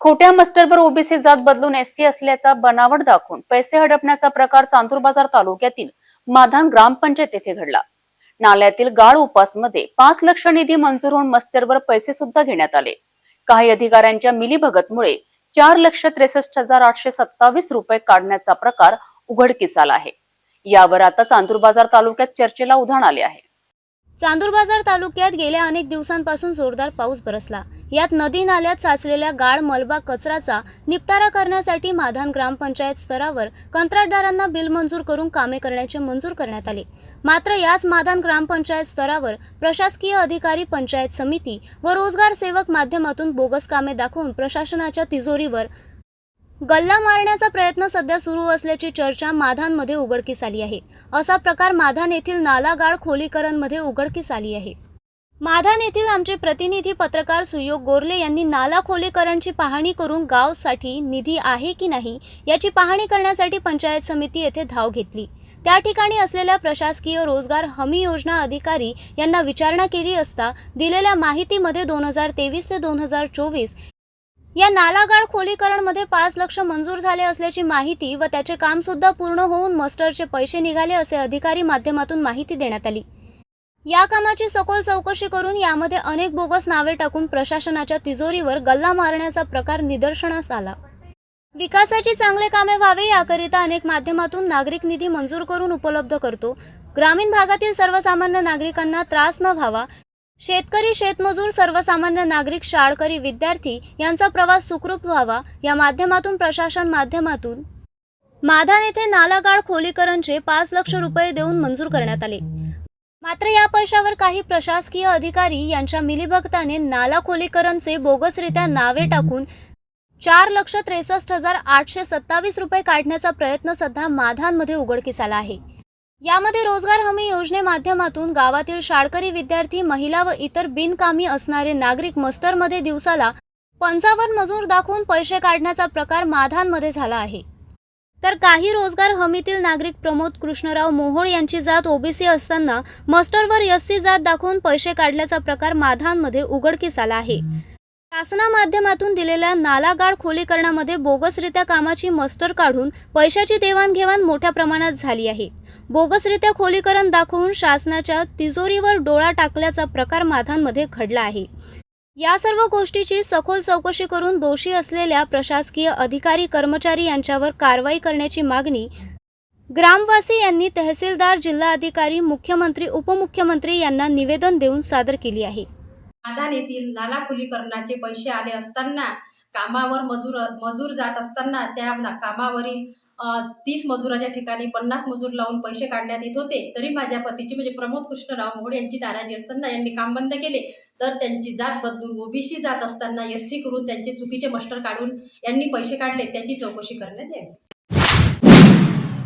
खोट्या मस्टरवर ओबीसी जात बदलून एससी असल्याचा बनावट दाखवून पैसे हडपण्याचा प्रकार चांदूर बाजार तालुक्यातील माधान ग्रामपंचायत येथे घडला. नाल्यातील गाळ उपासमध्ये पाच लक्ष निधी मंजूर होऊन मस्टरवर पैसे सुद्धा घेण्यात आले. काही अधिकाऱ्यांच्या मिलीभगतमुळे चार लक्ष त्रेसष्ट हजार आठशे सत्तावीस रुपये काढण्याचा प्रकार उघडकीस आला आहे. यावर आता चांदूर बाजार तालुक्यात चर्चेला उधाण आले आहे. चांदूर बाजार तालुक्यात गेल्या अनेक दिवसांपासून जोरदार पाऊस बरसला. यात नदी नाल्यात साचलेल्या गाळ मलबा कचराचा निपटारा करण्यासाठी माधान ग्रामपंचायत स्तरावर कंत्राटदारांना बिल मंजूर करून कामे करण्याचे मंजूर करण्यात आले. मात्र याच माधान ग्रामपंचायत स्तरावर प्रशासकीय अधिकारी पंचायत समिती व रोजगार सेवक माध्यमातून बोगस कामे दाखवून प्रशासनाच्या तिजोरीवर गल्ला मारण्याचा प्रयत्न सध्या सुरू असल्याची चर्चा माधानमध्ये उघडकीस आली आहे. असा प्रकार माधान येथील नालागाळ खोलीकरणमध्ये उघडकीस आली आहे. माधान येथील आमचे प्रतिनिधी पत्रकार सुयोग गोरले यांनी नाला खोलीकरणची पाहणी करून गावसाठी निधी आहे की नाही याची पाहणी करण्यासाठी पंचायत समिती येथे धाव घेतली. त्या ठिकाणी असलेल्या प्रशासकीय रोजगार हमी योजना अधिकारी यांना विचारणा केली असता दिलेल्या माहितीमध्ये दोन हजार तेवीस ते दोन हजार चोवीस या नालागाळ खोलीकरणमध्ये पाच लक्ष मंजूर झाले असल्याची माहिती व त्याचे काम सुद्धा पूर्ण होऊन मस्टरचे पैसे निघाले असे अधिकारी माध्यमातून माहिती देण्यात आली. या कामाची सखोल चौकशी करून यामध्ये अनेक बोगस नावे टाकून प्रशासनाच्या तिजोरीवर गल्ला मारण्याचा प्रकार निदर्शनास आला. विकासाची चांगले कामे व्हावे याकरिता अनेक माध्यमातून नागरिक निधी मंजूर करून उपलब्ध करतो. ग्रामीण भागातील सर्वसामान्य नागरिकांना त्रास न व्हावा. शेतकरी शेतमजूर सर्वसामान्य नागरिक शाळकरी विद्यार्थी यांचा प्रवास सुखरूप व्हावा या माध्यमातून प्रशासन माध्यमातून. माधान येथे नालागाळ खोलीकरणचे पाच लक्ष रुपये देऊन मंजूर करण्यात आले. मात्र या पैशावर काही प्रशासकीय अधिकारी यांच्या मिलीभगताने नाला खोलीकरणचे बोगसरित्या नावे टाकून चार लक्ष त्रेसष्ट हजार आठशे सत्तावीस रुपये काढण्याचा प्रयत्न सध्या माधानमध्ये उघडकीस आला आहे. यामध्ये रोजगार हमी योजने माध्यमातून गावातील शाळकरी विद्यार्थी महिला व इतर बिनकामी असणारे नागरिक मस्तरमध्ये दिवसाला पंचावन्न मजूर दाखवून पैसे काढण्याचा प्रकार माधानमध्ये झाला आहे. तर काही रोजगार हमीतील नागरिक प्रमोद कृष्णराव मोहोळ यांची जात ओबीसी असताना मस्टरवर एससी जात दाखवून पैसे काढल्याचा प्रकार माधानमध्ये उघडकीस आला आहे. शासना माध्यमातून दिलेल्या नालागाळ खोलीकरणामध्ये बोगसरित्या कामाची मस्टर काढून पैशाची देवाणघेवाण मोठ्या प्रमाणात झाली आहे. बोगसरित्या खोलीकरण दाखवून शासनाच्या तिजोरीवर डोळा टाकल्याचा प्रकार माधांमध्ये घडला आहे. या सर्व गोष्टीची सखोल चौकशी करून दोषी असलेल्या प्रशासकीय अधिकारी कर्मचारी यांच्यावर कारवाई करण्याची मागणी ग्रामवासी यांनी तहसीलदार जिल्हाधिकारी मुख्यमंत्री उपमुख्यमंत्री यांना निवेदन देऊन सादर केली आहे. मादान येथील नाला खुलीकरणाचे पैसे आले असताना कामावर मजूर मजूर जात असताना त्या कामावरील तीस मजुराच्या ठिकाणी पन्नास मजूर लावून पैसे काढण्यात येत होते. तरी माझ्या पतीची म्हणजे प्रमोद कृष्णराव मोहोळ यांची नाराजी असताना यांनी काम बंद केले. तर त्यांची जात बदलून ओबीसी जात असताना एस सी करून त्यांचे चुकीचे मस्टर काढून यांनी पैसे काढले. त्याची चौकशी करण्यात यावी.